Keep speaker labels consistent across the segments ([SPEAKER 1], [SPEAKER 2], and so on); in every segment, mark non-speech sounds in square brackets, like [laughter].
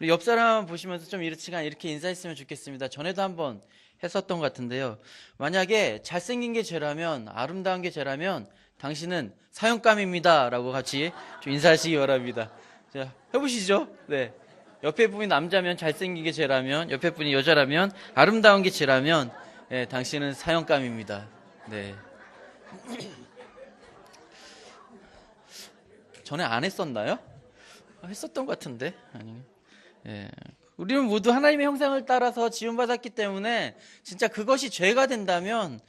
[SPEAKER 1] 우리 옆 사람 보시면서 좀 시간 이렇게 인사했으면 좋겠습니다. 전에도 한번 했었던 것 같은데요. 만약에 잘생긴 게 죄라면 아름다운 게 죄라면 당신은 사형감입니다라고 같이 좀 인사하시기 바랍니다. 자 해보시죠. 네. 옆에 분이 남자면 잘생긴 게 죄라면 옆에 분이 여자라면 아름다운 게 죄라면 예, 당신은 사형감입니다. 네. 전에 안 했었나요? 아, 했었던 것 같은데 아니. 예. 우리는 모두 하나님의 형상을 따라서 지음받았기 때문에 진짜 그것이 죄가 된다면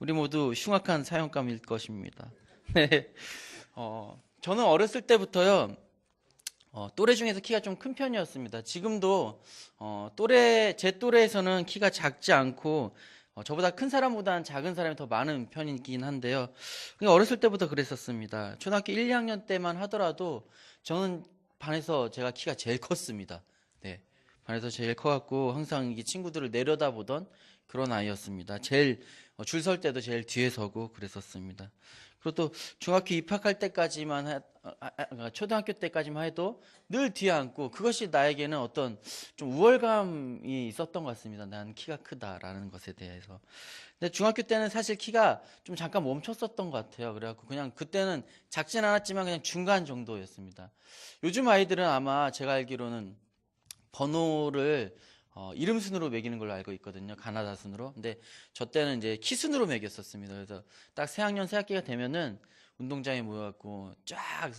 [SPEAKER 1] 우리 모두 흉악한 사형감일 것입니다. [laughs] 네. 어, 저는 어렸을 때부터요. 어, 또래 중에서 키가 좀 큰 편이었습니다. 지금도 어, 또래 제 또래에서는 키가 작지 않고 어, 저보다 큰 사람보다는 작은 사람이 더 많은 편이긴 한데요. 어렸을 때부터 그랬었습니다. 초등학교 1, 2학년 때만 하더라도 저는 반에서 제가 키가 제일 컸습니다. 네. 반에서 제일 커갖고 항상 이 친구들을 내려다보던 그런 아이였습니다. 제일 어, 줄설 때도 제일 뒤에 서고 그랬었습니다. 그리고 또 중학교 입학할 때까지만 하- 아, 아, 아, 초등학교 때까지만 해도 늘 뒤에 앉고 그것이 나에게는 어떤 좀 우월감이 있었던 것 같습니다. 난 키가 크다라는 것에 대해서. 근데 중학교 때는 사실 키가 좀 잠깐 멈췄었던 것 같아요. 그래갖고 그냥 그때는 작진 않았지만 그냥 중간 정도였습니다. 요즘 아이들은 아마 제가 알기로는 번호를 어, 이름 순으로 매기는 걸로 알고 있거든요. 가나다 순으로. 근데 저 때는 이제 키 순으로 매겼었습니다. 그래서 딱 새학년 새학기가 되면은 운동장에 모여갖고 쫙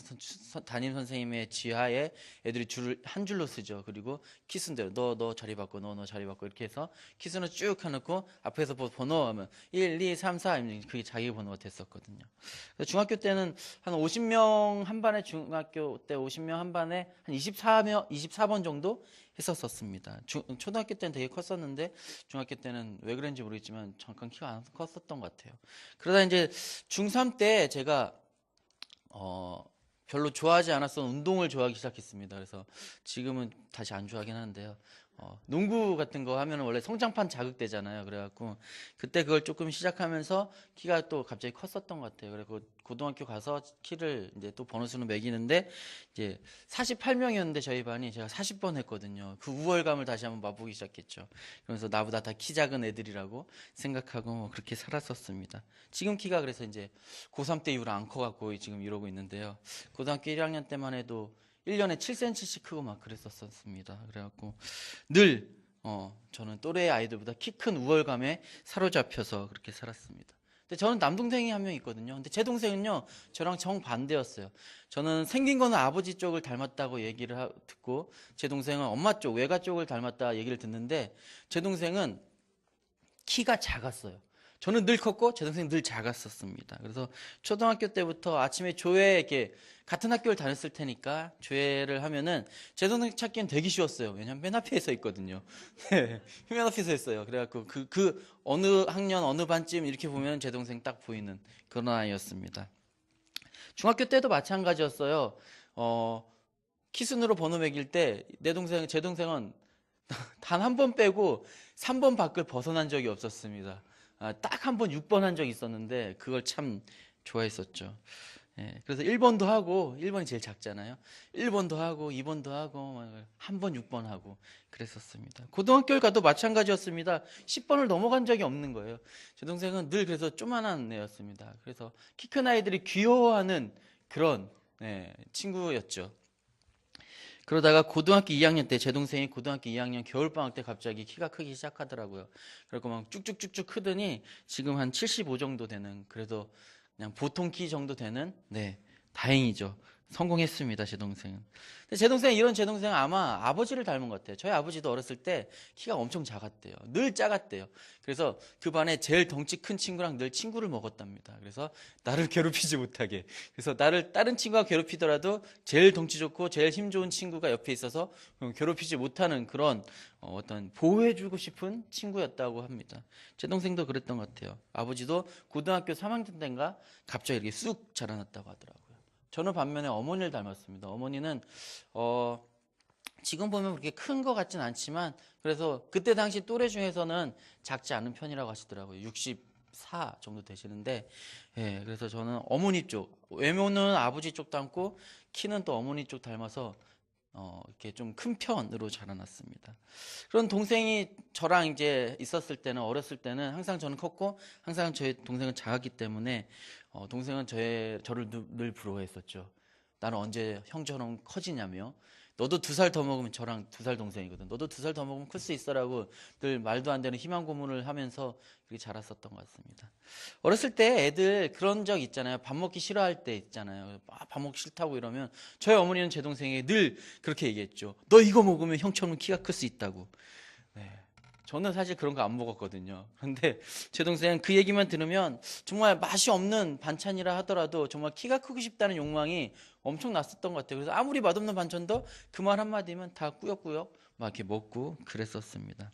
[SPEAKER 1] 담임 선생님의 지하에 애들이 줄을 한 줄로 쓰죠. 그리고 키 순대로 너 너 자리 바꿔 너 너 자리 바꿔 이렇게 해서 키 순을 쭉 해놓고 앞에서 뭐 번호 하면 1, 2, 3, 4 하면 그게 자기 번호가 됐었거든요. 중학교 때는 한 50명 한 반에 중학교 때 50명 한 반에 한 24명 24번 정도 했었었습니다. 중- 초등학교 때는 되게 컸었는데 중학교 때는 왜 그런지 모르겠지만 잠깐 키가 안 컸었던 것 같아요. 그러다 이제 중3 때 제가 어 별로 좋아하지 않았던 운동을 좋아하기 시작했습니다. 그래서 지금은 다시 안 좋아하긴 하는데요. 어, 농구 같은 거 하면 원래 성장판 자극되잖아요. 그래갖고 그때 그걸 조금 시작하면서 키가 또 갑자기 컸었던 것 같아요. 그래고 고등학교 가서 키를 이제 또 번호 수는 매기는데 이제 48명이었는데 저희 반이 제가 40번 했거든요. 그 우월감을 다시 한번 맛보기 시작했죠. 그러면서 나보다 다 키 작은 애들이라고 생각하고 뭐 그렇게 살았었습니다. 지금 키가 그래서 이제 고3 때 이후로 안 커갖고 지금 이러고 있는데요. 고등학교 1학년 때만 해도 1년에 7cm씩 크고 막 그랬었습니다. 그래갖고 늘 어, 저는 또래 아이들보다 키 큰 우월감에 사로잡혀서 그렇게 살았습니다. 근데 저는 남동생이 한 명 있거든요. 근데 제 동생은요, 저랑 정반대였어요. 저는 생긴 거는 아버지 쪽을 닮았다고 얘기를 하- 듣고, 제 동생은 엄마 쪽, 외가 쪽을 닮았다 얘기를 듣는데, 제 동생은 키가 작았어요. 저는 늘 컸고, 제 동생은 늘 작았었습니다. 그래서 초등학교 때부터 아침에 조회, 이렇게 같은 학교를 다녔을 테니까, 조회를 하면은, 제 동생 찾기엔 되게 쉬웠어요. 왜냐면 맨 앞에 서 있거든요. [laughs] 네, 맨 앞에 서 있어요. 그래갖고, 그, 그, 어느 학년, 어느 반쯤 이렇게 보면 제 동생 딱 보이는 그런 아이였습니다. 중학교 때도 마찬가지였어요. 어, 키순으로 번호 매길 때, 내 동생, 제 동생은 [laughs] 단 한 번 빼고 3번 밖을 벗어난 적이 없었습니다. 아, 딱한 번 6번 한 적이 있었는데, 그걸 참 좋아했었죠. 예, 그래서 1번도 하고, 1번이 제일 작잖아요. 1번도 하고, 2번도 하고, 한 번 6번 하고, 그랬었습니다. 고등학교를 가도 마찬가지였습니다. 10번을 넘어간 적이 없는 거예요. 제 동생은 늘 그래서 쪼만한 애였습니다. 그래서 키 큰 아이들이 귀여워하는 그런 네, 친구였죠. 그러다가 고등학교 2학년 때 제 동생이 고등학교 2학년 겨울방학 때 갑자기 키가 크기 시작하더라고요. 그리고 막 쭉쭉쭉쭉 크더니 지금 한 75 정도 되는 그래도 그냥 보통 키 정도 되는 네 다행이죠. 성공했습니다, 제 동생은. 근데 제 동생 이런 제 동생은 아마 아버지를 닮은 것 같아요. 저희 아버지도 어렸을 때 키가 엄청 작았대요. 늘 작았대요. 그래서 그 반에 제일 덩치 큰 친구랑 늘 친구를 먹었답니다. 그래서 나를 [laughs] 괴롭히지 못하게. 그래서 나를 다른 친구가 괴롭히더라도 제일 덩치 좋고 제일 힘 좋은 친구가 옆에 있어서 괴롭히지 못하는 그런 어, 어떤 보호해주고 싶은 친구였다고 합니다. 제 동생도 그랬던 것 같아요. 아버지도 고등학교 3학년 때인가 갑자기 이렇게 쑥 자라났다고 하더라고요. 저는 반면에 어머니를 닮았습니다. 어머니는 어, 지금 보면 그렇게 큰 것 같진 않지만 그래서 그때 당시 또래 중에서는 작지 않은 편이라고 하시더라고요. 64 정도 되시는데 예, 그래서 저는 어머니 쪽 외모는 아버지 쪽 닮고 키는 또 어머니 쪽 닮아서 어, 이렇게 좀 큰 편으로 자라났습니다. 그런 동생이 저랑 이제 있었을 때는 어렸을 때는 항상 저는 컸고 항상 저희 동생은 작았기 때문에 어, 동생은 저의 저를 누- 늘 부러워했었죠. 나는 언제 형처럼 커지냐며. 너도 두 살 더 먹으면 저랑 두 살 동생이거든. 너도 두 살 더 먹으면 클 수 있어라고 늘 말도 안 되는 희망 고문을 하면서 그렇게 자랐었던 것 같습니다. 어렸을 때 애들 그런 적 있잖아요. 밥 먹기 싫어할 때 있잖아요. 아, 밥 먹기 싫다고 이러면 저희 어머니는 제 동생에게 늘 그렇게 얘기했죠. 너 이거 먹으면 형처럼 키가 클 수 있다고. 네. 저는 사실 그런 거 안 먹었거든요. 그런데 [laughs] 제 동생은 그 얘기만 들으면 정말 맛이 없는 반찬이라 하더라도 정말 키가 크고 싶다는 욕망이 엄청 났었던 것 같아요. 그래서 아무리 맛없는 반찬도 그 말 한마디면 다 꾸역꾸역 막 이렇게 먹고 그랬었습니다.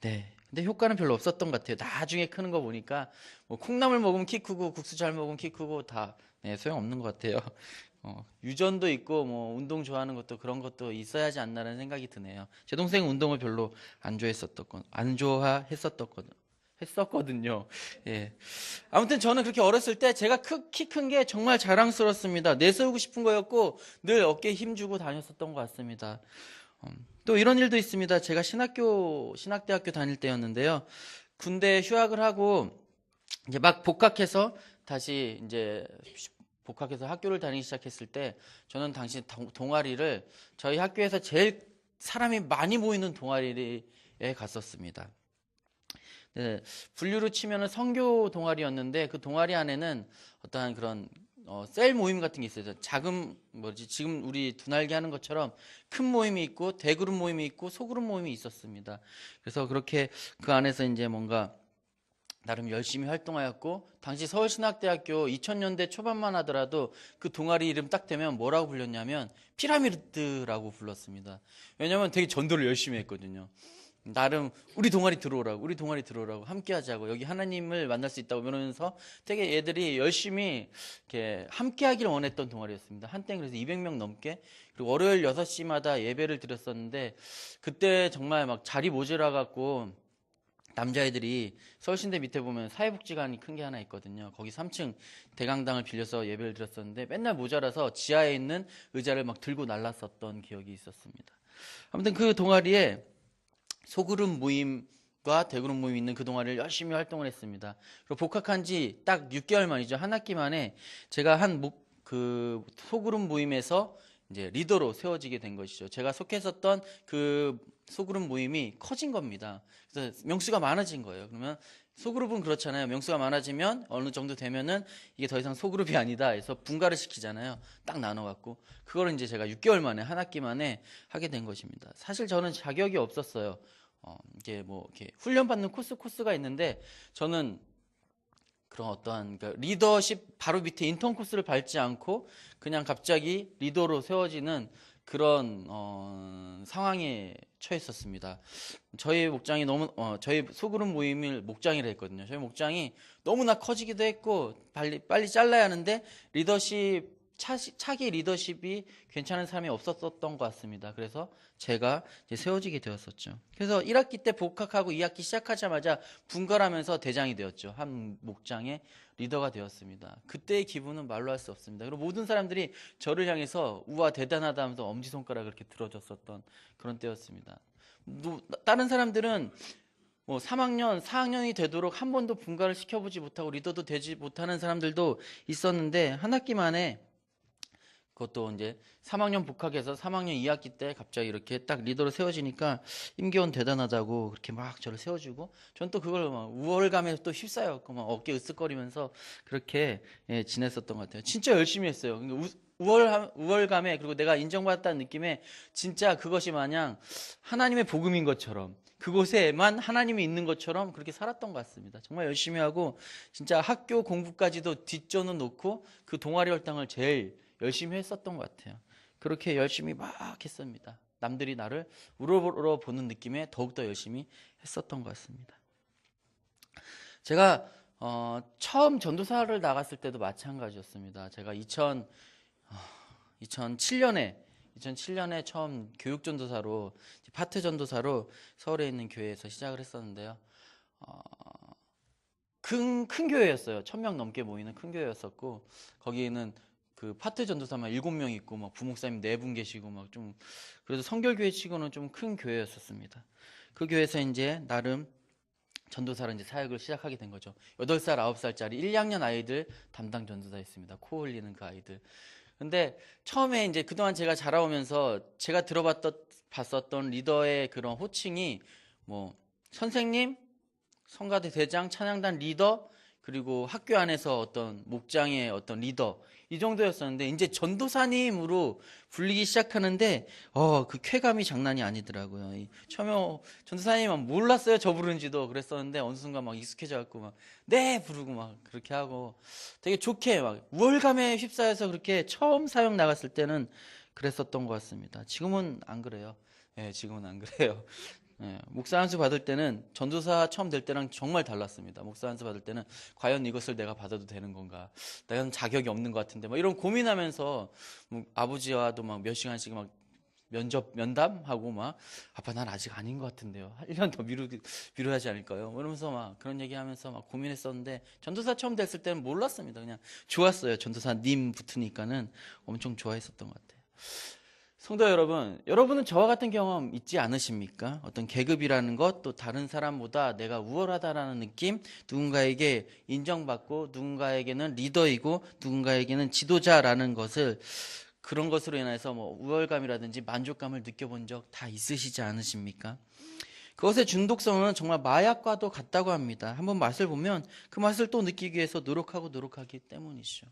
[SPEAKER 1] 네. 근데 효과는 별로 없었던 것 같아요. 나중에 크는 거 보니까 뭐 콩나물 먹으면 키 크고 국수 잘 먹으면 키 크고 다 네, 소용 없는 것 같아요. 어, 유전도 있고 뭐 운동 좋아하는 것도 그런 것도 있어야 하지 않나라는 생각이 드네요. 제 동생은 운동을 별로 안 좋아했었던 건, 안 좋아했었던 건, 했었거든요. 예. 아무튼 저는 그렇게 어렸을 때 제가 키 큰 게 정말 자랑스럽습니다. 내세우고 싶은 거였고 늘 어깨에 힘주고 다녔었던 것 같습니다. 음, 또 이런 일도 있습니다. 제가 신학교, 신학대학교 다닐 때였는데요. 군대 휴학을 하고 이제 막 복학해서 다시 이제 복학해서 학교를 다니기 시작했을 때 저는 당시 동- 동아리를 저희 학교에서 제일 사람이 많이 모이는 동아리에 갔었습니다. 네, 분류로 치면은 성교 동아리였는데 그 동아리 안에는 어떠한 그런 어, 셀 모임 같은 게 있어요. 작은 뭐지 지금 우리 두날개 하는 것처럼 큰 모임이 있고 대그룹 모임이 있고 소그룹 모임이 있었습니다. 그래서 그렇게 그 안에서 이제 뭔가 나름 열심히 활동하였고 당시 서울신학대학교 2000년대 초반만 하더라도 그 동아리 이름 딱 되면 뭐라고 불렸냐면 피라미드라고 불렀습니다. 왜냐면 되게 전도를 열심히 했거든요. 나름 우리 동아리 들어오라고 우리 동아리 들어오라고 함께 하자고 여기 하나님을 만날 수 있다고 그러면서 되게 애들이 열심히 이렇게 함께 하기를 원했던 동아리였습니다. 한때 그래서 200명 넘게 그리고 월요일 6시마다 예배를 드렸었는데 그때 정말 막 자리 모자라 갖고 남자애들이 서울신대 밑에 보면 사회복지관이 큰 게 하나 있거든요. 거기 3층 대강당을 빌려서 예배를 드렸었는데 맨날 모자라서 지하에 있는 의자를 막 들고 날랐었던 기억이 있었습니다. 아무튼 그 동아리에 소그룹 모임과 대그룹 모임 있는 그 동아리를 열심히 활동을 했습니다. 그리고 복학한 지 딱 6개월 만이죠. 한 학기 만에 제가 한 그 소그룹 모임에서 이제 리더로 세워지게 된 것이죠. 제가 속했었던 그 소그룹 모임이 커진 겁니다. 그래서 명수가 많아진 거예요. 그러면 소그룹은 그렇잖아요. 명수가 많아지면 어느 정도 되면은 이게 더 이상 소그룹이 아니다 해서 분가를 시키잖아요. 딱 나눠갖고 그거를 이제 제가 6개월 만에 한 학기 만에 하게 된 것입니다. 사실 저는 자격이 없었어요. 어, 이게 뭐 이렇게 훈련받는 코스 코스가 있는데 저는 그런 어떠한 그러니까 리더십 바로 밑에 인턴 코스를 밟지 않고 그냥 갑자기 리더로 세워지는 그런 어, 상황에 처했었습니다. 저희 목장이 너무 어, 저희 소그룹 모임을 목장이라 했거든요. 저희 목장이 너무나 커지기도 했고 빨리 빨리 잘라야 하는데 리더십 차, 차기 리더십이 괜찮은 사람이 없었던 것 같습니다. 그래서 제가 세워지게 되었었죠. 그래서 1학기 때 복학하고 2학기 시작하자마자 분갈하면서 대장이 되었죠. 한 목장의 리더가 되었습니다. 그때의 기분은 말로 할 수 없습니다. 그리고 모든 사람들이 저를 향해서 우와 대단하다 하면서 엄지손가락을 이렇게 들어줬었던 그런 때였습니다. 또 다른 사람들은 뭐 3학년, 4학년이 되도록 한 번도 분가를 시켜보지 못하고 리더도 되지 못하는 사람들도 있었는데 한 학기 만에 그것도 이제 3학년 복학해서 3학년 2학기 때 갑자기 이렇게 딱 리더로 세워지니까 임기원 대단하다고 그렇게 막 저를 세워주고 전 또 그걸 막 우월감에 또 휩싸였고 막 어깨 으쓱거리면서 그렇게 예, 지냈었던 것 같아요. 진짜 열심히 했어요. 그러니까 우, 우월, 우월감에 그리고 내가 인정받았다는 느낌에 진짜 그것이 마냥 하나님의 복음인 것처럼 그곳에만 하나님이 있는 것처럼 그렇게 살았던 것 같습니다. 정말 열심히 하고 진짜 학교 공부까지도 뒷전을 놓고 그 동아리 활동을 제일 열심히 했었던 것 같아요. 그렇게 열심히 막 했습니다. 남들이 나를 우러러 보는 느낌에 더욱더 열심히 했었던 것 같습니다. 제가 어, 처음 전도사를 나갔을 때도 마찬가지였습니다. 제가 2000, 어, 2007년에 2007년에 처음 교육 전도사로 파트 전도사로 서울에 있는 교회에서 시작을 했었는데요. 어, 큰, 큰 교회였어요. 천 명 넘게 모이는 큰 교회였었고 거기에는 그 파트 전도사만 일곱 명 있고 막 부목사님 네 분 계시고 막 좀 그래도 성결교회 치고는 좀 큰 교회였었습니다. 그 교회에서 이제 나름 전도사로 이제 사역을 시작하게 된 거죠. 8살, 9살짜리 1, 2학년 아이들 담당 전도사였습니다. 코 흘리는 그 아이들. 근데 처음에 이제 그동안 제가 자라오면서 제가 들어봤던 봤었던 리더의 그런 호칭이 뭐 선생님, 성가대 대장, 찬양단 리더, 그리고 학교 안에서 어떤 목장의 어떤 리더 이 정도였었는데 이제 전도사님으로 불리기 시작하는데 어 그 쾌감이 장난이 아니더라고요. 이 처음에 어, 전도사님은 몰랐어요 저 부른지도 그랬었는데 어느 순간 막 익숙해져 갖고 막네 부르고 막 그렇게 하고 되게 좋게 막 우월감에 휩싸여서 그렇게 처음 사역 나갔을 때는 그랬었던 것 같습니다. 지금은 안 그래요. 예, 지금은 안 그래요. 예, 목사 한수 받을 때는 전도사 처음 될 때랑 정말 달랐습니다. 목사 한수 받을 때는 과연 이것을 내가 받아도 되는 건가? 내가 자격이 없는 것 같은데 막 이런 고민하면서 뭐 아버지와도 막 몇 시간씩 막 면접 면담하고 막 아빠 난 아직 아닌 것 같은데요. 1년 더 미루 미루하지 않을까요? 뭐 이러면서 막 그런 얘기하면서 막 고민했었는데 전도사 처음 됐을 때는 몰랐습니다. 그냥 좋았어요. 전도사 님 붙으니까는 엄청 좋아했었던 것 같아요. 성도 여러분, 여러분은 저와 같은 경험 있지 않으십니까? 어떤 계급이라는 것, 또 다른 사람보다 내가 우월하다라는 느낌, 누군가에게 인정받고, 누군가에게는 리더이고, 누군가에게는 지도자라는 것을 그런 것으로 인해서 뭐 우월감이라든지 만족감을 느껴본 적 다 있으시지 않으십니까? 그것의 중독성은 정말 마약과도 같다고 합니다. 한번 맛을 보면 그 맛을 또 느끼기 위해서 노력하고 노력하기 때문이죠.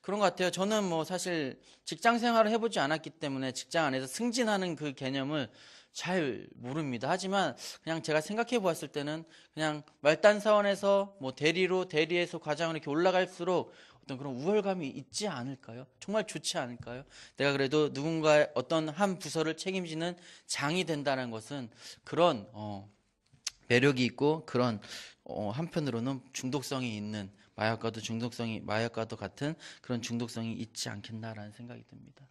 [SPEAKER 1] 그런 것 같아요. 저는 뭐 사실 직장 생활을 해보지 않았기 때문에 직장 안에서 승진하는 그 개념을 잘 모릅니다. 하지만 그냥 제가 생각해 보았을 때는 그냥 말단 사원에서 뭐 대리로 대리에서 과장으로 이렇게 올라갈수록 어떤 그런 우월감이 있지 않을까요? 정말 좋지 않을까요? 내가 그래도 누군가 어떤 한 부서를 책임지는 장이 된다는 것은 그런 어, 매력이 있고 그런 어, 한편으로는 중독성이 있는 마약과도 중독성이 마약과도 같은 그런 중독성이 있지 않겠나라는 생각이 듭니다.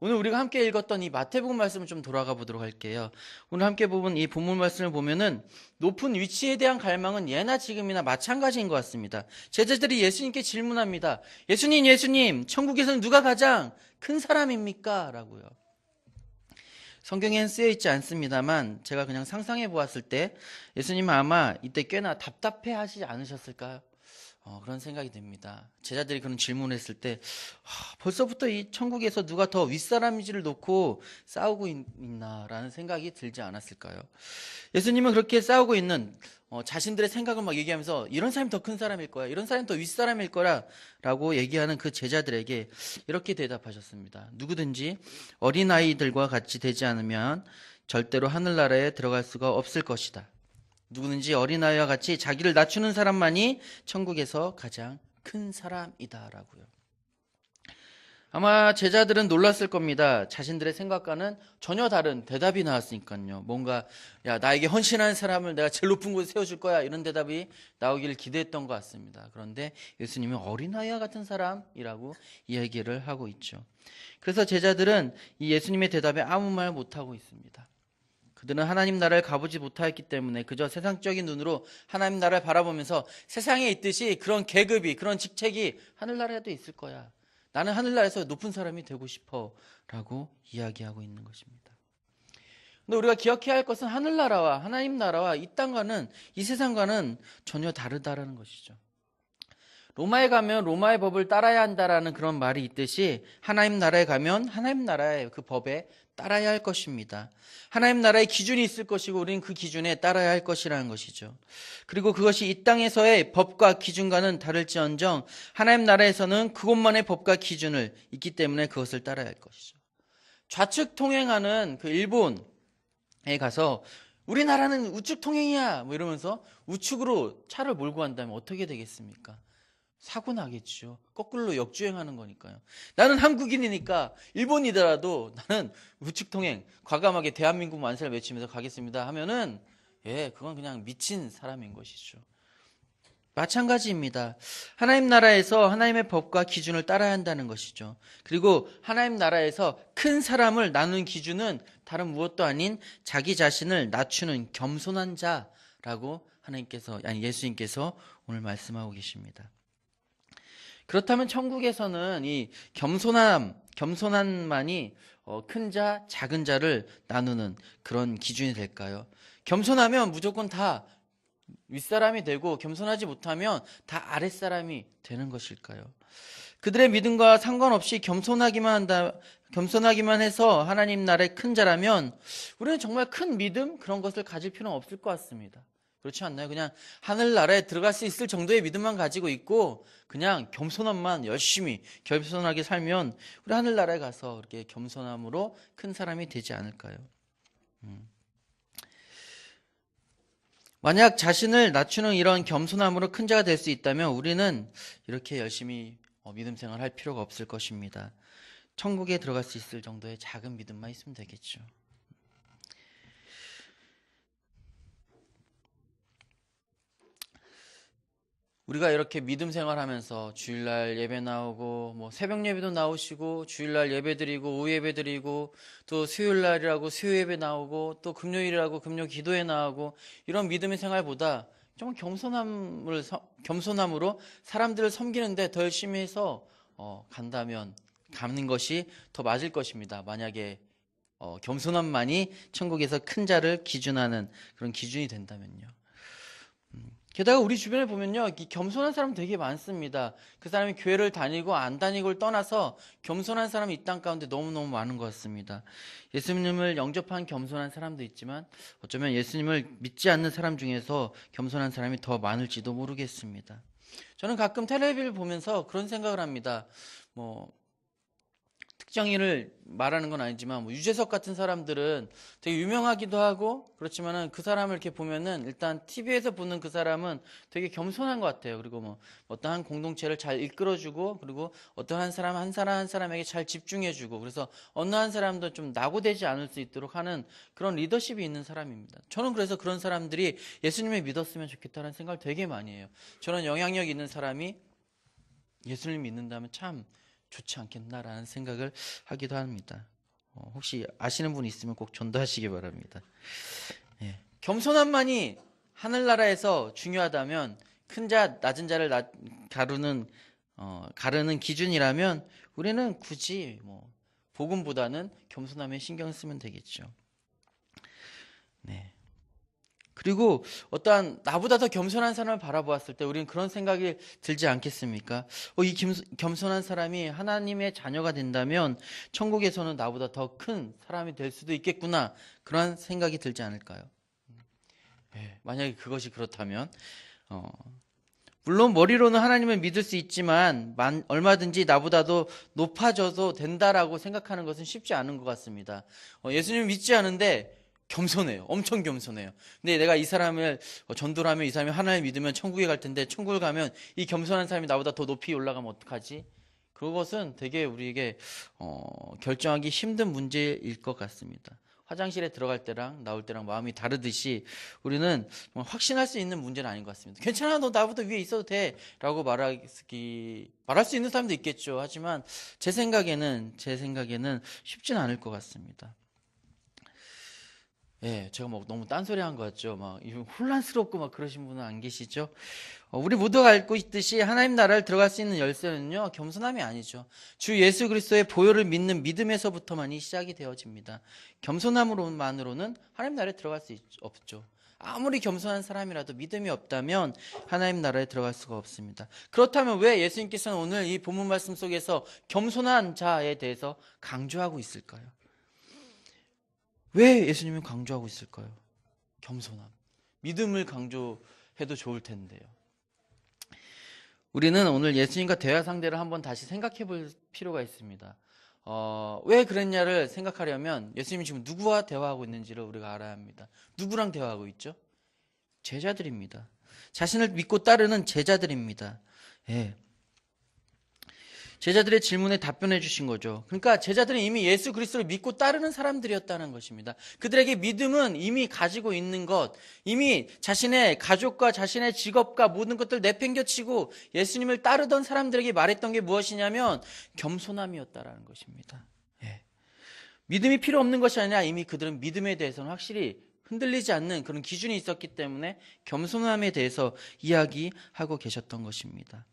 [SPEAKER 1] 오늘 우리가 함께 읽었던 이 마태복음 말씀을 좀 돌아가 보도록 할게요. 오늘 함께 보본 이 본문 말씀을 보면은 높은 위치에 대한 갈망은 예나 지금이나 마찬가지인 것 같습니다. 제자들이 예수님께 질문합니다. 예수님, 예수님, 천국에서는 누가 가장 큰 사람입니까? 라고요. 성경에는 쓰여 있지 않습니다만 제가 그냥 상상해 보았을 때 예수님은 아마 이때 꽤나 답답해 하시지 않으셨을까요? 어, 그런 생각이 듭니다. 제자들이 그런 질문을 했을 때 하, 벌써부터 이 천국에서 누가 더 윗사람인지를 놓고 싸우고 있, 있나라는 생각이 들지 않았을까요? 예수님은 그렇게 싸우고 있는 어, 자신들의 생각을 막 얘기하면서 이런 사람이 더 큰 사람일 거야. 이런 사람이 더 윗사람일 거라 라고 얘기하는 그 제자들에게 이렇게 대답하셨습니다. 누구든지 어린 아이들과 같이 되지 않으면 절대로 하늘나라에 들어갈 수가 없을 것이다. 누구든지 어린아이와 같이 자기를 낮추는 사람만이 천국에서 가장 큰 사람이다라고요. 아마 제자들은 놀랐을 겁니다. 자신들의 생각과는 전혀 다른 대답이 나왔으니까요. 뭔가 야 나에게 헌신하는 사람을 내가 제일 높은 곳에 세워줄 거야 이런 대답이 나오기를 기대했던 것 같습니다. 그런데 예수님은 어린아이와 같은 사람이라고 이야기를 하고 있죠. 그래서 제자들은 이 예수님의 대답에 아무 말 못하고 있습니다. 그들은 하나님 나라를 가보지 못하였기 때문에 그저 세상적인 눈으로 하나님 나라를 바라보면서 세상에 있듯이 그런 계급이 그런 직책이 하늘나라에도 있을 거야. 나는 하늘나라에서 높은 사람이 되고 싶어 라고 이야기하고 있는 것입니다. 근데 우리가 기억해야 할 것은 하늘나라와 하나님 나라와 이 땅과는 이 세상과는 전혀 다르다라는 것이죠. 로마에 가면 로마의 법을 따라야 한다라는 그런 말이 있듯이 하나님 나라에 가면 하나님 나라의 그 법에 따라야 할 것입니다. 하나님 나라의 기준이 있을 것이고 우리는 그 기준에 따라야 할 것이라는 것이죠. 그리고 그것이 이 땅에서의 법과 기준과는 다를지언정 하나님 나라에서는 그곳만의 법과 기준을 있기 때문에 그것을 따라야 할 것이죠. 좌측 통행하는 그 일본에 가서 우리나라는 우측 통행이야 뭐 이러면서 우측으로 차를 몰고 간다면 어떻게 되겠습니까? 사고 나겠죠. 거꾸로 역주행하는 거니까요. 나는 한국인이니까 일본이더라도 나는 우측 통행 과감하게 대한민국 만세를 외치면서 가겠습니다 하면은 예, 그건 그냥 미친 사람인 것이죠. 마찬가지입니다. 하나님 나라에서 하나님의 법과 기준을 따라야 한다는 것이죠. 그리고 하나님 나라에서 큰 사람을 나누는 기준은 다른 무엇도 아닌 자기 자신을 낮추는 겸손한 자라고 하나님께서 아니 예수님께서 오늘 말씀하고 계십니다. 그렇다면 천국에서는 이 겸손함, 겸손함만이 어, 큰 자, 작은 자를 나누는 그런 기준이 될까요? 겸손하면 무조건 다 윗사람이 되고 겸손하지 못하면 다 아랫사람이 되는 것일까요? 그들의 믿음과 상관없이 겸손하기만 한다, 겸손하기만 해서 하나님 나라의 큰 자라면 우리는 정말 큰 믿음 그런 것을 가질 필요는 없을 것 같습니다. 그렇지 않나요? 그냥 하늘나라에 들어갈 수 있을 정도의 믿음만 가지고 있고 그냥 겸손함만 열심히 겸손하게 살면 우리 하늘나라에 가서 이렇게 겸손함으로 큰 사람이 되지 않을까요? 음. 만약 자신을 낮추는 이런 겸손함으로 큰 자가 될 수 있다면 우리는 이렇게 열심히 어, 믿음 생활할 필요가 없을 것입니다. 천국에 들어갈 수 있을 정도의 작은 믿음만 있으면 되겠죠. 우리가 이렇게 믿음 생활하면서 주일날 예배 나오고 뭐 새벽 예배도 나오시고 주일날 예배 드리고 오후 예배 드리고 또 수요일날이라고 수요 예배 나오고 또 금요일이라고 금요 기도에 나오고 이런 믿음의 생활보다 정말 겸손함을 서- 겸손함으로 사람들을 섬기는데 더 열심히 해서 어, 간다면 가는 것이 더 맞을 것입니다. 만약에 어, 겸손함만이 천국에서 큰 자를 기준하는 그런 기준이 된다면요. 게다가 우리 주변에 보면요, 이 겸손한 사람 되게 많습니다. 그 사람이 교회를 다니고 안 다니고를 떠나서 겸손한 사람이 이 땅 가운데 너무너무 많은 것 같습니다. 예수님을 영접한 겸손한 사람도 있지만 어쩌면 예수님을 믿지 않는 사람 중에서 겸손한 사람이 더 많을지도 모르겠습니다. 저는 가끔 텔레비를 보면서 그런 생각을 합니다. 뭐, 특정인을 말하는 건 아니지만 뭐 유재석 같은 사람들은 되게 유명하기도 하고 그렇지만은 그 사람을 이렇게 보면은 일단 TV에서 보는 그 사람은 되게 겸손한 것 같아요. 그리고 뭐 어떠한 공동체를 잘 이끌어주고 그리고 어떠한 사람 한 사람 한 사람에게 잘 집중해주고 그래서 어느 한 사람도 좀 낙오되지 않을 수 있도록 하는 그런 리더십이 있는 사람입니다. 저는 그래서 그런 사람들이 예수님을 믿었으면 좋겠다는 생각을 되게 많이 해요. 저런 영향력 있는 사람이 예수님 믿는다면 참 좋지 않겠나라는 생각을 하기도 합니다. 어, 혹시 아시는 분 있으면 꼭 전도하시기 바랍니다. 예. 겸손함만이 하늘나라에서 중요하다면 큰 자, 낮은 자를 나- 가르는 어, 가르는 기준이라면 우리는 굳이 뭐 복음보다는 겸손함에 신경 쓰면 되겠죠. 네. 그리고 어떠한 나보다 더 겸손한 사람을 바라보았을 때 우리는 그런 생각이 들지 않겠습니까? 어, 이 겸, 겸손한 사람이 하나님의 자녀가 된다면 천국에서는 나보다 더 큰 사람이 될 수도 있겠구나. 그런 생각이 들지 않을까요? 예, 만약에 그것이 그렇다면, 어, 물론 머리로는 하나님을 믿을 수 있지만 만- 얼마든지 나보다도 높아져도 된다라고 생각하는 것은 쉽지 않은 것 같습니다. 어, 예수님 믿지 않은데 겸손해요. 엄청 겸손해요. 근데 내가 이 사람을 어, 전도를 하면 이 사람이 하나님 믿으면 천국에 갈 텐데 천국을 가면 이 겸손한 사람이 나보다 더 높이 올라가면 어떡하지? 그것은 되게 우리에게 어, 결정하기 힘든 문제일 것 같습니다. 화장실에 들어갈 때랑 나올 때랑 마음이 다르듯이 우리는 확신할 수 있는 문제는 아닌 것 같습니다. 괜찮아, 너 나보다 위에 있어도 돼. 라고 말하기, 말할 수 있는 사람도 있겠죠. 하지만 제 생각에는, 제 생각에는 쉽진 않을 것 같습니다. 예, 제가 뭐 너무 딴소리 한 것 같죠. 막 혼란스럽고 막 그러신 분은 안 계시죠? 어, 우리 모두가 알고 있듯이 하나님 나라를 들어갈 수 있는 열쇠는요, 겸손함이 아니죠. 주 예수 그리스도의 보혈을 믿는 믿음에서부터만이 시작이 되어집니다. 겸손함으로만으로는 하나님 나라에 들어갈 수 있- 없죠. 아무리 겸손한 사람이라도 믿음이 없다면 하나님 나라에 들어갈 수가 없습니다. 그렇다면 왜 예수님께서는 오늘 이 본문 말씀 속에서 겸손한 자에 대해서 강조하고 있을까요? 왜 예수님은 강조하고 있을까요? 겸손함. 믿음을 강조해도 좋을 텐데요. 우리는 오늘 예수님과 대화 상대를 한번 다시 생각해 볼 필요가 있습니다. 어, 왜 그랬냐를 생각하려면 예수님이 지금 누구와 대화하고 있는지를 우리가 알아야 합니다. 누구랑 대화하고 있죠? 제자들입니다. 자신을 믿고 따르는 제자들입니다. 예. 제자들의 질문에 답변해 주신 거죠. 그러니까 제자들은 이미 예수 그리스도를 믿고 따르는 사람들이었다는 것입니다. 그들에게 믿음은 이미 가지고 있는 것, 이미 자신의 가족과 자신의 직업과 모든 것들 내팽겨치고 예수님을 따르던 사람들에게 말했던 게 무엇이냐면 겸손함이었다라는 것입니다. 예. 믿음이 필요 없는 것이 아니라 이미 그들은 믿음에 대해서는 확실히 흔들리지 않는 그런 기준이 있었기 때문에 겸손함에 대해서 이야기하고 계셨던 것입니다.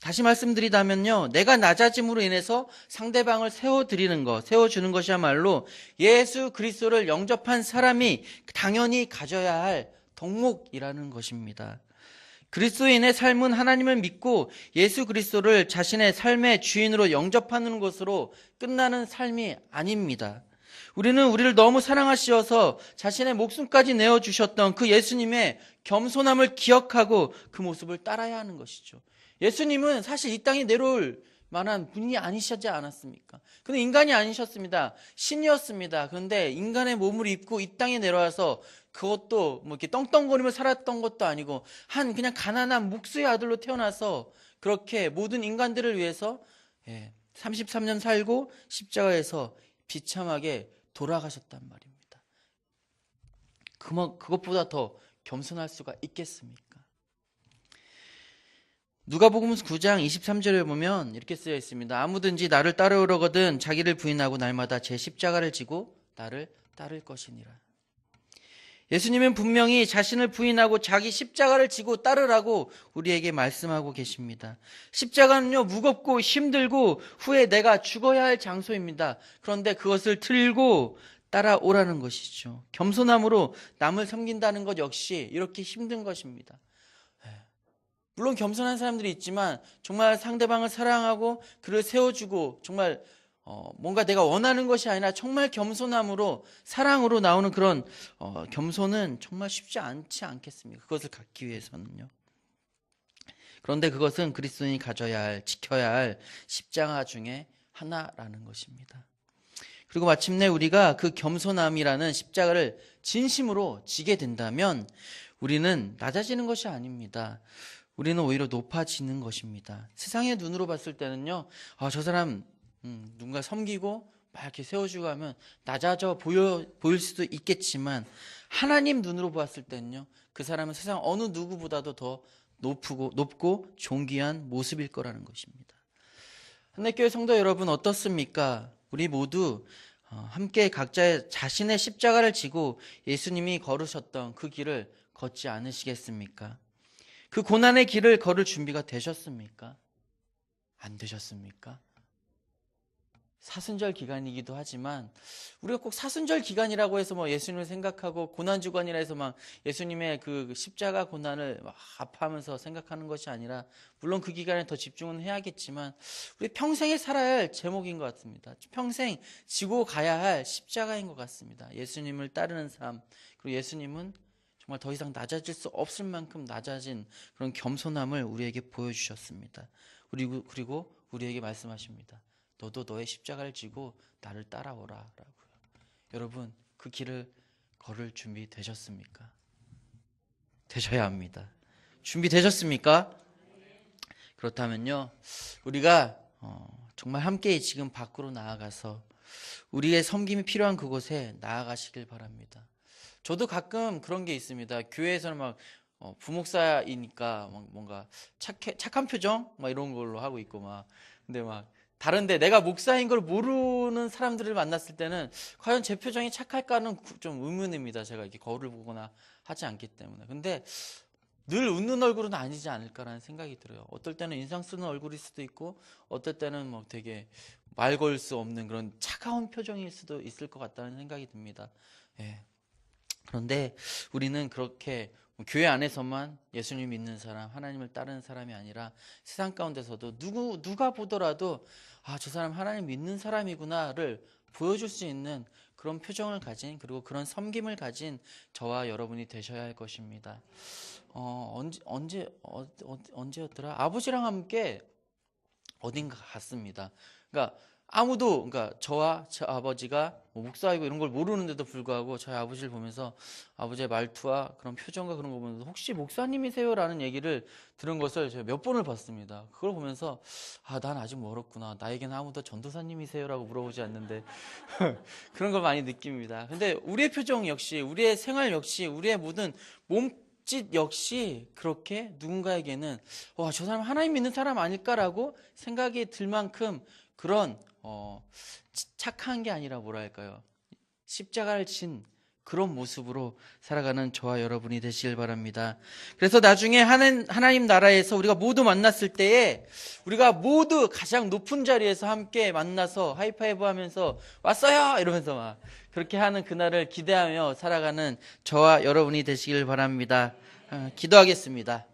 [SPEAKER 1] 다시 말씀드리자면요. 내가 낮아짐으로 인해서 상대방을 세워드리는 것, 세워주는 것이야말로 예수 그리스도를 영접한 사람이 당연히 가져야 할 덕목이라는 것입니다. 그리스도인의 삶은 하나님을 믿고 예수 그리스도를 자신의 삶의 주인으로 영접하는 것으로 끝나는 삶이 아닙니다. 우리는 우리를 너무 사랑하시어서 자신의 목숨까지 내어주셨던 그 예수님의 겸손함을 기억하고 그 모습을 따라야 하는 것이죠. 예수님은 사실 이 땅에 내려올 만한 분이 아니시지 않았습니까? 그는 인간이 아니셨습니다. 신이었습니다. 그런데 인간의 몸을 입고 이 땅에 내려와서 그것도 뭐 이렇게 떵떵거리며 살았던 것도 아니고 한 그냥 가난한 목수의 아들로 태어나서 그렇게 모든 인간들을 위해서 33년 살고 십자가에서 비참하게 돌아가셨단 말입니다. 그것보다 더 겸손할 수가 있겠습니까? 누가복음 9장 23절에 보면 이렇게 쓰여 있습니다. 아무든지 나를 따르려거든 자기를 부인하고 날마다 제 십자가를 지고 나를 따를 것이니라. 예수님은 분명히 자신을 부인하고 자기 십자가를 지고 따르라고 우리에게 말씀하고 계십니다. 십자가는요, 무겁고 힘들고 후에 내가 죽어야 할 장소입니다. 그런데 그것을 들고 따라오라는 것이죠. 겸손함으로 남을 섬긴다는 것 역시 이렇게 힘든 것입니다. 물론 겸손한 사람들이 있지만 정말 상대방을 사랑하고 그를 세워주고 정말 어, 뭔가 내가 원하는 것이 아니라 정말 겸손함으로 사랑으로 나오는 그런 어, 겸손은 정말 쉽지 않지 않겠습니까? 그것을 갖기 위해서는요. 그런데 그것은 그리스도인이 가져야 할 지켜야 할 십자가 중에 하나라는 것입니다. 그리고 마침내 우리가 그 겸손함이라는 십자가를 진심으로 지게 된다면 우리는 낮아지는 것이 아닙니다. 우리는 오히려 높아지는 것입니다. 세상의 눈으로 봤을 때는요, 아, 저 사람 음, 누군가 섬기고 막 이렇게 세워주고 하면 낮아져 보여, 보일 수도 있겠지만 하나님 눈으로 보았을 때는요 그 사람은 세상 어느 누구보다도 더 높고, 높고 존귀한 모습일 거라는 것입니다. 한내교회 성도 여러분 어떻습니까? 우리 모두 어, 함께 각자의 자신의 십자가를 지고 예수님이 걸으셨던 그 길을 걷지 않으시겠습니까? 그 고난의 길을 걸을 준비가 되셨습니까? 안 되셨습니까? 사순절 기간이기도 하지만 우리가 꼭 사순절 기간이라고 해서 뭐 예수님을 생각하고 고난 주간이라 해서 막 예수님의 그 십자가 고난을 막 아파하면서 생각하는 것이 아니라 물론 그 기간에 더 집중은 해야겠지만 우리 평생에 살아야 할 제목인 것 같습니다. 평생 지고 가야 할 십자가인 것 같습니다. 예수님을 따르는 삶 그리고 예수님은 정말 더 이상 낮아질 수 없을 만큼 낮아진 그런 겸손함을 우리에게 보여주셨습니다. 그리고 그리고 우리에게 말씀하십니다. 너도 너의 십자가를 지고 나를 따라오라 라고요. 여러분 그 길을 걸을 준비 되셨습니까? 되셔야 합니다. 준비 되셨습니까? 그렇다면요 우리가 어, 정말 함께 지금 밖으로 나아가서 우리의 섬김이 필요한 그곳에 나아가시길 바랍니다. 저도 가끔 그런 게 있습니다. 교회에서는 막 어, 부목사이니까 뭔가 착해, 착한 표정 막 이런 걸로 하고 있고 막 근데 막 다른데 내가 목사인 걸 모르는 사람들을 만났을 때는 과연 제 표정이 착할까는 좀 의문입니다. 제가 이렇게 거울을 보거나 하지 않기 때문에. 근데 늘 웃는 얼굴은 아니지 않을까라는 생각이 들어요. 어떨 때는 인상 쓰는 얼굴일 수도 있고, 어떨 때는 뭐 되게 말 걸 수 없는 그런 차가운 표정일 수도 있을 것 같다는 생각이 듭니다. 예. 그런데 우리는 그렇게 뭐 교회 안에서만 예수님 믿는 사람, 하나님을 따르는 사람이 아니라 세상 가운데서도 누구 누가 보더라도 아, 저 사람 하나님 믿는 사람이구나를 보여줄 수 있는 그런 표정을 가진 그리고 그런 섬김을 가진 저와 여러분이 되셔야 할 것입니다. 어, 언제 언제 어, 어, 언제였더라? 아버지랑 함께 어딘가 갔습니다. 그러니까 아무도 그러니까 저와 제 아버지가 뭐 목사이고 이런 걸 모르는데도 불구하고 저희 아버지를 보면서 아버지의 말투와 그런 표정과 그런 거 보면서 혹시 목사님이세요라는 얘기를 들은 것을 제가 몇 번을 봤습니다. 그걸 보면서 아 난 아직 멀었구나 나에게는 아무도 전도사님이세요라고 물어보지 않는데 [laughs] 그런 걸 많이 느낍니다. 근데 우리의 표정 역시 우리의 생활 역시 우리의 모든 몸짓 역시 그렇게 누군가에게는 와 저 사람 하나님 믿는 사람 아닐까라고 생각이 들 만큼 그런 어, 착한 게 아니라 뭐랄까요? 십자가를 진 그런 모습으로 살아가는 저와 여러분이 되시길 바랍니다. 그래서 나중에 하나님 나라에서 우리가 모두 만났을 때에 우리가 모두 가장 높은 자리에서 함께 만나서 하이파이브 하면서 왔어요! 이러면서 막 그렇게 하는 그날을 기대하며 살아가는 저와 여러분이 되시길 바랍니다. 어, 기도하겠습니다.